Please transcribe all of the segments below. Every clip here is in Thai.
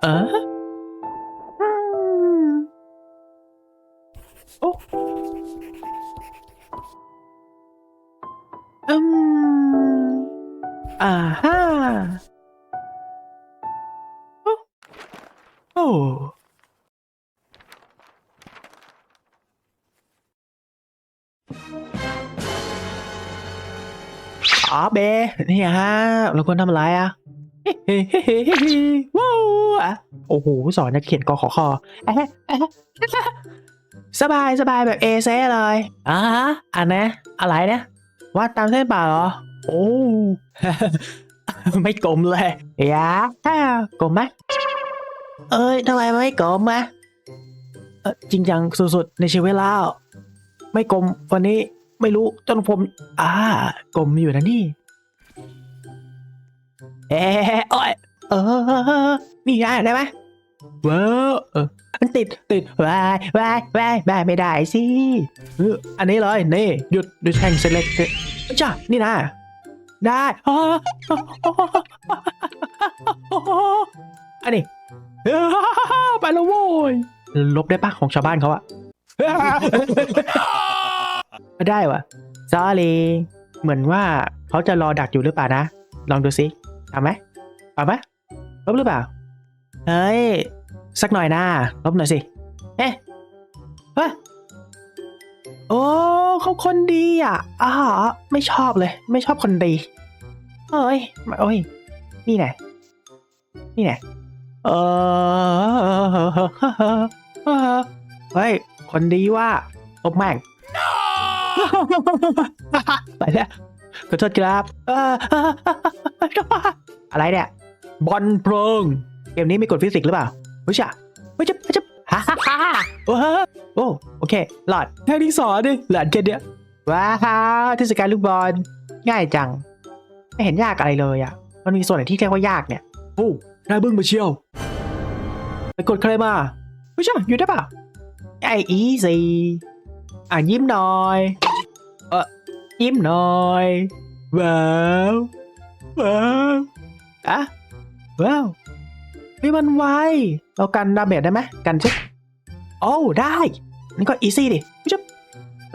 Ờ? Ồ. Ừm. À ha. Ồ. Ồ. Bỏ bê. Nè ha, là quên thăm lại à? เฮ้เฮ้เฮ้เฮ้เฮ้ว้าวอะโอ้โหสอนนักเขียนกอขอคออะฮะอะฮะสบายสบายแบบเอเซเลยอ่าฮะอันนะอะไรนะวาดตามเส้นป่าเหรอ โอ้ไม่กลมเลยยากลมไหมเอ้ยทำไมไม่กลมอะจริงจังสุดๆในชีวิตแล้วไม่กลมวันนี้ไม่รู้จนผม อ่ากลมอยู่นะนี่ เอ๊ะโอ้ยเออ นี่ได้ได้ไหมว้าวเออมันติดติดวายวายวายวายไม่ได้สิเอออันนี้เลยนี่หยุดหยุดแท่งเสร็จเลยจ้านี่นะ ได้อันนี้ไปแล้วโว้ยลบได้ปะของชาวบ้านเขาอะไม่ได้วะ sorry เหมือนว่าเขาจะรอดักอยู่หรือเปล่านะ ลองดูสิ เอาไหมเอาไหมลบหรือเปล่า เฮ้ย สักหน่อยนะลบหน่อยสิ เอ๊ะเฮ้ยโอ้เขาคนดีอะอ่าไม่ชอบเลย ไม่ชอบคนดี เอ้ยมาโอ้ย นี่ไงนี่ไงเออเฮ้ย คนดีว่าลบแม่งไปแล้วขอโทษครับ อ่ออะไรเนี่ยบอลเพลิงเกมนี้มีกฎฟิสิกส์หรือเปล่าไม่ใช่ไม่ใช่ไม่ใช่ฮ่าฮ่าฮ่าโอ้โหโอ้โอเคหลอดแค่ที่สอนดิหลานแค่เนี้ยว้าวเทศกาลลูกบอลง่ายจัง ไม่เห็นยากอะไรเลยอะ มันมีส่วนไหนที่เรียกว่ายากเนี่ยโอ้นายเบิ้งมาเชียวไปกดใครมาไม่ใช่อยู่ได้เปล่าไออีซีอะยิ้มหน่อย เออยิ้มหน่อยว้าวว้าว อะว้าวเฮ้ยมันไวเรากันดาเมจได้ไหมกันชิโอ้ได้นี่ก็อีซี่ดิชิบ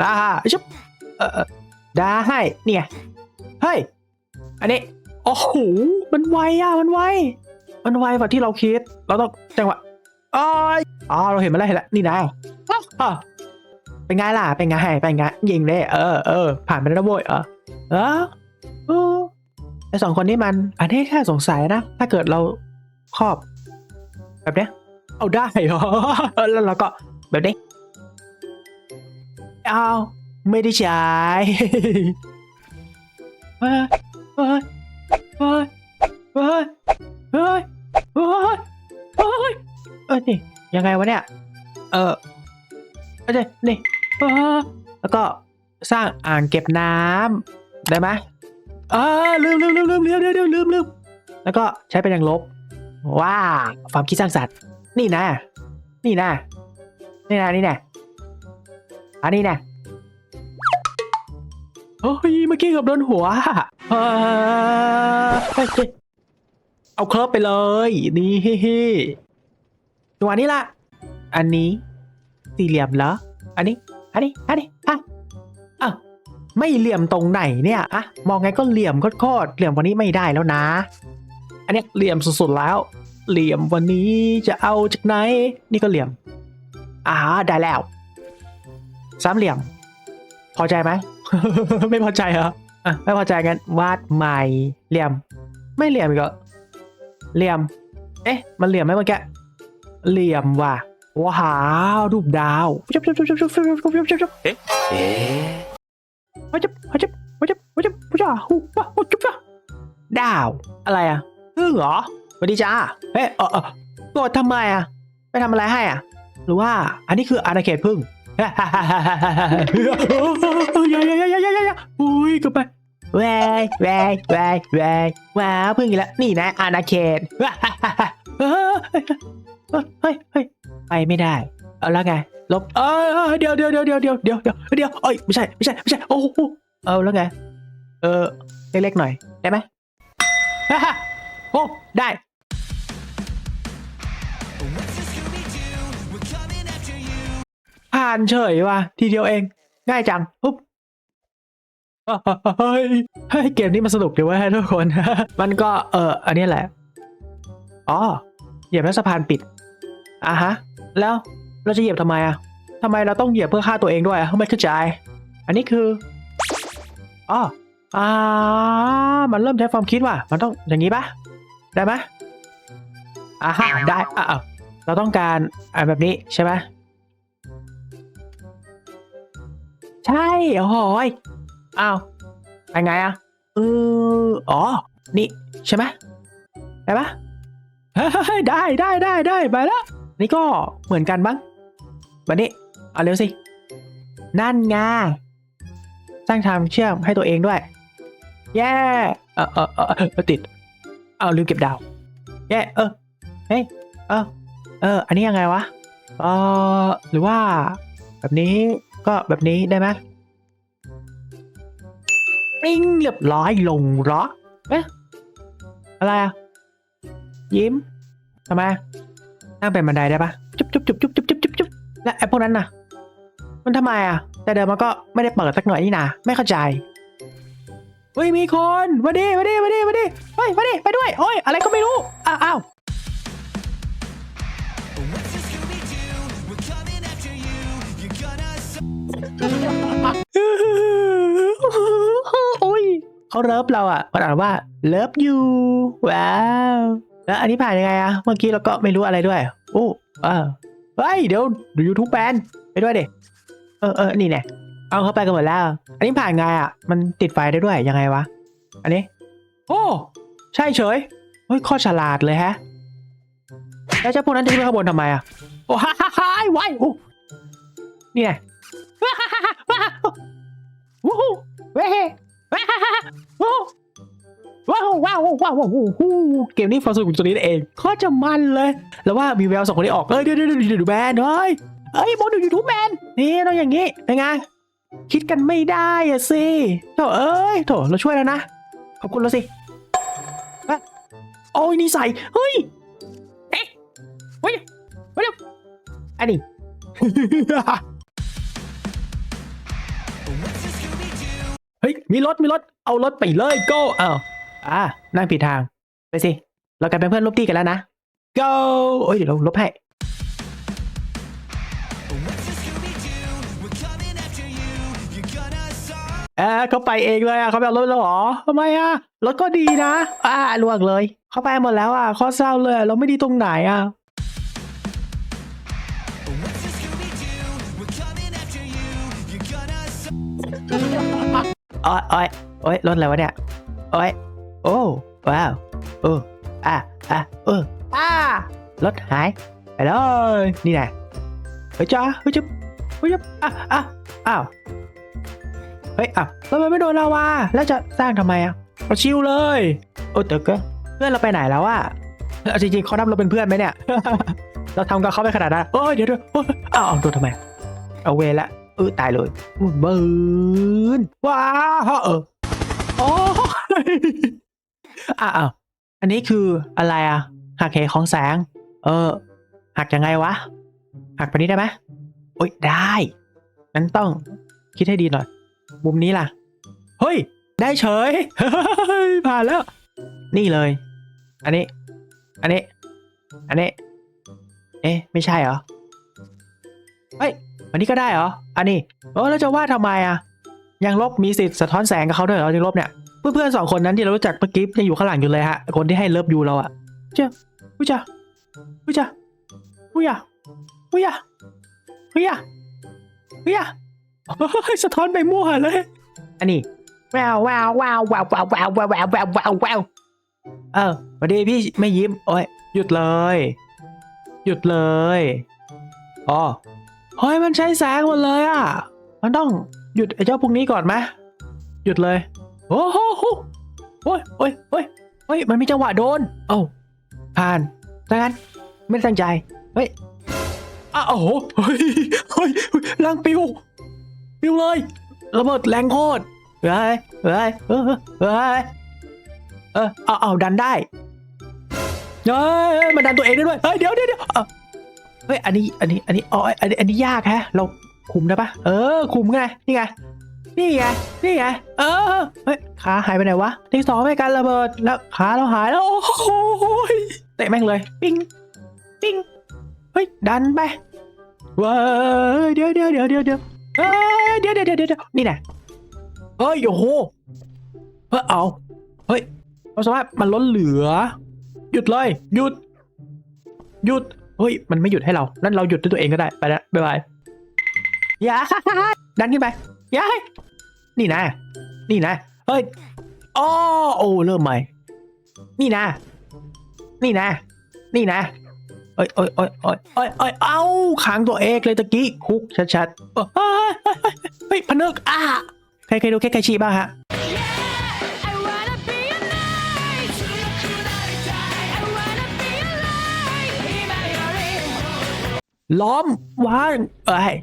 อ่าชิบเออเออได้นี่ไงเฮ้ยอันนี้โอ้โหมันไวอะมันไวมันไวกว่าที่เราคิด เราต้องจังหวะอ๋ออ๋อเราเห็นมาแล้วเห็นแล้วนี่นะอะเป็นไงล่ะเป็นไงเป็นไงยิงเลยเออเออผ่านไปแล้วนะโว้ยเออเออเออ ไอสองคนนี้มัน อันนี้แค่สงสัยนะ ถ้าเกิดเราครอบ แบบเนี้ย เอาได้เหรอ แล้วเราก็แบบนี้ เอาไม่ได้ใช้เฮ้ยเฮ้ยเฮ้ยเฮ้ยเฮ้ยเฮ้ยเฮ้ยเออนี่ยังไงวะเนี่ย เออเอ้ยนี่เออแล้วก็สร้างอ่างเก็บน้ำได้ไหมเออลืมลืมลืมลืมลืมลืมลืมลืมลืมแล้วก็ใช้เป็นอย่างลบ ว้าความคิดสร้างสรรค์นี่นะ นี่นะ นี่นะนี่นะอันนี้นะโอ้ยเมื่อกี้กับโดนหัวเอาเคลิบไปเลย นี่จังหวะนี้ละอันนี้สี่เหลี่ยมเหรอ อันนี้ อันนี้ อันนี้ ไม่เหลี่ยมตรงไหนเนี่ยอะมองไงก็เหลี่ยมโคตรๆเหลี่ยมวันนี้ไม่ได้แล้วนะ อันนี้เหลี่ยมสุดๆแล้ว เหลี่ยมวันนี้จะเอาจากไหน นี่ก็เหลี่ยมอ่าได้แล้ว สามเหลี่ยม พอใจไหมไม่พอใจเหรออะไม่พอใจกันวาดใหม่เหลี่ยม ไม่เหลี่ยมอีกเหรอเหลี่ยม เอ๊ะ มันเหลี่ยมไหมเมื่อกี้เหลี่ยมว่ะว้าวรูปดาวจุ๊บจุ๊ บจุ๊บจุ๊บจุ๊บจุ๊บจุ๊บจุ๊บจุ๊บเอ๊ะอ๊ะจุ๊บจุ๊บจุ๊บจุ๊บจุ๊บจุ๊บจุ๊บจุ๊บจุ๊บดาว อะไรอะพึ่งเหรอสวัสดีจ้าเฮ้ยเออเออโกรธทำไมอะ ไปทำอะไรให้อะ หรือว่าอันนี้คืออาณาเขตพึ่งฮ่าฮ่าฮ่าฮ่าฮ่าฮ่าอย่าอย่าอย่าอย่าอย่าอย่าอุ้ยเก็ไปแวายแวายแวายแวายว้าวพึ่งอีกแล้ว นี่นะอาณาเขตฮ่าฮ่าฮ่าฮ่าเฮ้ยเฮ้ยไปไม่ได้ เอาแล้วไงลบเออเดี๋ยวเดี๋ยวเดี๋ยวเดี๋ยวเดี๋ยวเดี๋ยวเดี๋ยวเดี๋ยวเอ้ยไม่ใช่ไม่ใช่ไม่ใช่โอ้โหเออแล้วไงเออเล็กๆหน่อยได้ไหมฮ่าฮ่าโอ้ได้ผ่านเฉยว่ะทีเดียวเอง ง่ายจังปุ๊บเฮ้ยเกมนี้มันสนุกดีเว้ยทุกคน มันก็เอออันนี้แหละอ๋อเหยียบแล้วสะพานปิดอะฮะ แล้ว เราจะเหยียบทำไมอะทำไมเราต้องเหยียบเพื่อฆ่าตัวเองด้วยอะไม่เข้าใจ อันนี้คืออ๋ออ่า มันเริ่มใช้ความคิดว่ะ มันต้องอย่างนี้ปะได้ไหมอ่าฮะได้อะอะเราต้องการอ่าแบบนี้ใช่ไหมใช่โอ้โหยอ้าวไปไงอะเอออ๋อ นี่ใช่ไหมได้ปะได้ได้ได้ได้ไปแล้วนี่ก็เหมือนกันบ้าง วันนี้เอาเร็วสิ นั่นไงสร้างทางเชื่อมให้ตัวเองด้วย แย่เออเออเออติด เอาลืมเก็บดาว แย่เออ เฮ้ย เออ เออ อันนี้ยังไงวะเออหรือว่า แบบนี้ก็แบบนี้ได้ไหมปิ้งเรียบร้อยลงร็อกเอ๊ะอะไรอะยิ้มทำไมนั่งเป็นบันไดได้ปะจุ๊บจุ๊บจุ๊บจุ๊บจุ๊บจุ๊บ และไอ้พวกนั้นน่ะ มันทำไมอะ แต่เดิมมันก็ไม่ได้เปิดสักหน่อยนี่นะไม่เข้าใจเฮ้ยมีคนมาดิมาดิมาดิมาดิเฮ้ยมาดิไปด้วยโอ้ยอะไรก็ไม่รู้อ้าวอ้าวโอ้ยเขาเลิฟเราอะมันอ่านว่าเลิฟยูว้าวแล้วอันนี้ผ่านยังไงอะเมื่อกี้เราก็ไม่รู้อะไรด้วยโอ้เออเฮ้ยเดี๋ยวดูยูทูบแบนไปด้วยเดิเออเออนี่แน่เอาเข้าไปกันหมดแล้ว อันนี้ผ่านไงอะ มันติดไฟได้ด้วยยังไงวะ อันนี้ โอ้ ใช่เฉยเฮ้ยข้อฉลาดเลยฮะ แล้วเจ้าพวกนั้นจะขึ้นไปข้างบนทำไมอะ โอ้ฮ่าฮ่าฮ่าไอ้ไว้โอ้นี่ไงว้าฮ่าฮ่าฮ่าว้าวู้ฮู้เว้ยว้าฮ่าฮ่าวู้ ว้าวว้าวว้าวว้าวหูหูเกมนี้ฟอร์สุดตัวนี้เองโคตรจะมันเลย แล้วว่ามีแววสองคนนี้ออกเอ้ยเดี๋ยวเดี๋ยวเดี๋ยวดูแบนเฮ้ยเอ้ยมองดูยูทูบแมนนี่ต้องอย่างงี้เป็นไงคิดกันไม่ได้อะสิโถเอ้ยโถเราช่วยแล้วนะ ขอบคุณเราสิโอ้ยนี่ใส่เฮ้ยเอ๊ะเฮ้ยเฮ้ยอันนี้เฮ้ยมีรถมีรถเอารถไปเลย go อ้าว อ่านั่งผิดทาง ไปสิ เรากลายเป็นเพื่อนลบตีกันแล้วนะ go โอ้ยเดี๋ยวเราลบให้เออเขาไปเองเลยอะเขาไปเอารถแล้วเหรอทำไมอะรถก็ดีนะอ่าลวกเลย เขาไปหมดแล้วอะข้อเศร้าเลยเราไม่ดีตรงไหนอะโอ้ยโอ้ยโอ้ยรถอะไรวะเนี่ยโอ้ย โอ้ว้าวเอออะอะเอออ่ารถหายไปเลยนี่ไงเฮ้ยจ้าเฮ้ยจุ๊บเฮ้ยจุ๊บอะอะอ้าวเฮ้ยอะแล้วมันไม่โดนเราวะแล้วจะสร้างทำไมอะเราชิวเลยโอ้เต๋อเกอเพื่อนเราไปไหนแล้วอะเอาจริงๆเขานับเราเป็นเพื่อนไหมเนี่ยเราทำกับเขาไปขนาดนั้นโอ้ยเดี๋ยวเดี๋ยวโอ้ยอ้าวเอาโดนทำไม เอาเวรละเออตายเลยอุ้ยบืนว้าวเออโอ้ย อะอ้าวอันนี้คืออะไรอะ หักเหของแสง เออ หักยังไงวะ หักไปนี้ได้ไหมโอ้ยได้งั้นต้องคิดให้ดีหน่อย มุมนี้ล่ะ เฮ้ย ได้เฉย ผ่านแล้ว นี่เลย อันนี้ อันนี้ อันนี้ เอ๊ะ ไม่ใช่เหรอ เฮ้ย อันนี้ก็ได้เหรอ อันนี้ เออแล้วจะวาดทำไมอะ ยังลบมีสิทธิ์สะท้อนแสงกับเขาด้วยเหรอที่ลบเนี่ย เพื่อนๆสองคนนั้นที่เรารู้จักเมื่อกี้ยังอยู่ข้างหลังอยู่เลยฮะ คนที่ให้เลิฟยูเราอะเจ้าผู้จ้าผู้จ้าผู้ยาผู้ยาผู้ยาผู้ยาเฮ้ยสะท้อนไปมั่วเลย อันนี้แววแววแววแววแววแววแววแววแววแววแววเออวัสดีพี่ไม่ยิ้มโอ้ยหยุดเลย หยุดเลยอ๋อเฮ้ยมันใช้แสงหมดเลยอะ มันต้องหยุดไอ้เจ้าพวกนี้ก่อนไหมหยุดเลย โอ้โหโอ้ยโอ้ยโอ้ยเฮ้ยมันมีจังหวะโดน เอ้าผ่านดังนั้นไม่ตั้งใจ เฮ้ยอ้าวโอ้โหเฮ้ยเฮ้ยเฮ้ยแรงปิวปิวเลยระเบิดแรงโคตรเฮ้ยเฮ้ยเฮ้ยเฮ้ยเออเอาเอาดันได้เฮ้ยมันดันตัวเองได้ด้วยเฮ้ยเดี๋ยวเดี๋ยวเดี๋ยวเอเฮ้ยอันนี้อันนี้อันนี้อ๋ออันนี้อันนี้ยากแฮะ เราคุมได้ปะเออคุมไงนี่ไง นี่ไง นี่ไง เออ เฮ้ย ขาหายไปไหนวะที่สองไม่กันระเบิด แล้วขาเราหายแล้ว โอ้โหยเตะแม่งเลย ปิ้ง ปิ้ง เฮ้ย ดันไปเว้ยเดี๋ยวเดี๋ยวเดี๋ยวเดี๋ยวเดี๋ยวเอ้ยเดี๋ยวเดี๋ยวเดี๋ยวเดี๋ยวนี่นะเฮ้ย โอ้โห เฮ้ย เอา เฮ้ยเราสามารถมันล้นเหลือ หยุดเลย หยุด หยุด เฮ้ย มันไม่หยุดให้เรา นั่นเราหยุดด้วยตัวเองก็ได้ ไปแล้วบ๊ายบายอย่าดันขึ้นไปอ ย่าให้นี่นะ นี่นะ เฮ้ยอ้อโอ้เริ่มใหม่ นี่นะ นี่นะ นี่นะเอ้ยเอ้ยเอ้ยเอ้ยเอ้ยเอ้ยเอ้าขังตัวเองเลยตะกี้คุกชัดๆเอ้ยเฮ้ยเฮ้ยเฮ้ยเฮ้ยพนึกอะใครเคยดูแค่ไคชีบ้างฮะล้อมวางเอ้ย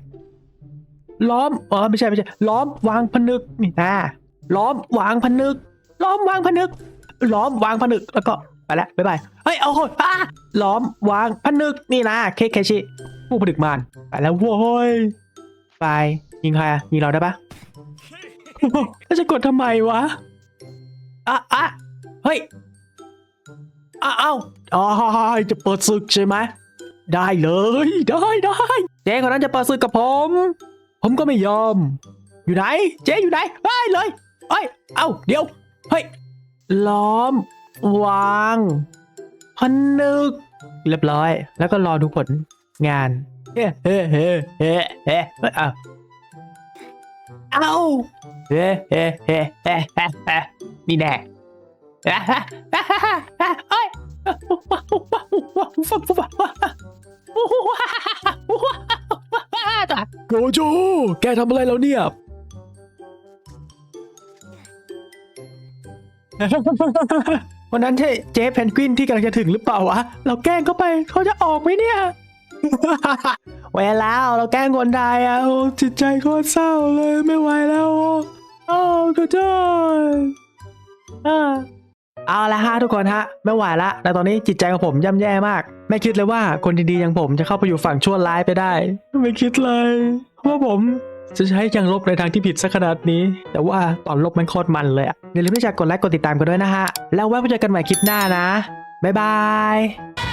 ล้อมเออไม่ใช่ไม่ใช่ ล้อมวางผนึกนี่นะล้อมวางผนึก ล้อมวางผนึก ล้อมวางผนึกแล้วก็ไปแล้วบ๊ายบายเฮ้ยเอาคนอะล้อมวางผนึกนี่นะเคเคชิผู้ผนึกมารไปแล้วโว้ยไปยิงใครอะยิงเราได้ปะแล้วจะกดทำไมวะอะอะเฮ้ยอ้าเอาอ๋อจะเปิดศึกใช่ไหมได้เลย ได้ได้เจ๊คนนั้นจะเปิดศึกกับผม ผมก็ไม่ยอม อยู่ไหน เจ๊อยู่ไหนไปเลยเอ้ย เอ้าเดี๋ยว เฮ้ย ล้อม วางพนึก เรียบร้อย แล้วก็รอดูผลงาน เฮ้เฮ้เฮ้เฮ้เฮ้เฮ้เอ้าเอ้เฮ้เฮ้เฮ้เฮ้เฮ้เฮ้นี่แน่เอ้ยโกโจ แกทำอะไรแล้วเนี่ย วันนั้นใช่เจ๊เพนกวินที่กำลังจะถึงหรือเปล่าวะ เราแกล้งเข้าไปเขาจะออกไหมเนี่ยไว้แล้วเราแกล้งคนไทยอะโอ้จิตใจโคตรเศร้าเลยไม่ไหวแล้ว โอ้ก็โจอ่า เอาละฮะทุกคนฮะไม่ไหวละในตอนนี้จิตใจของผมย่ำแย่มาก ไม่คิดเลยว่าคนดีๆอย่างผมจะเข้าไปอยู่ฝั่งชั่วร้ายไปได้ ไม่คิดเลยว่าผมจะใช้ยังลบในทางที่ผิดสักขนาดนี้ แต่ว่าตอนลบมันโคตรมันเลยอะอย่าลืมที่จะกดไลค์กดติดตามกันด้วยนะฮะ แล้วไว้พบเจอกันใหม่คลิปหน้านะบ๊ายบาย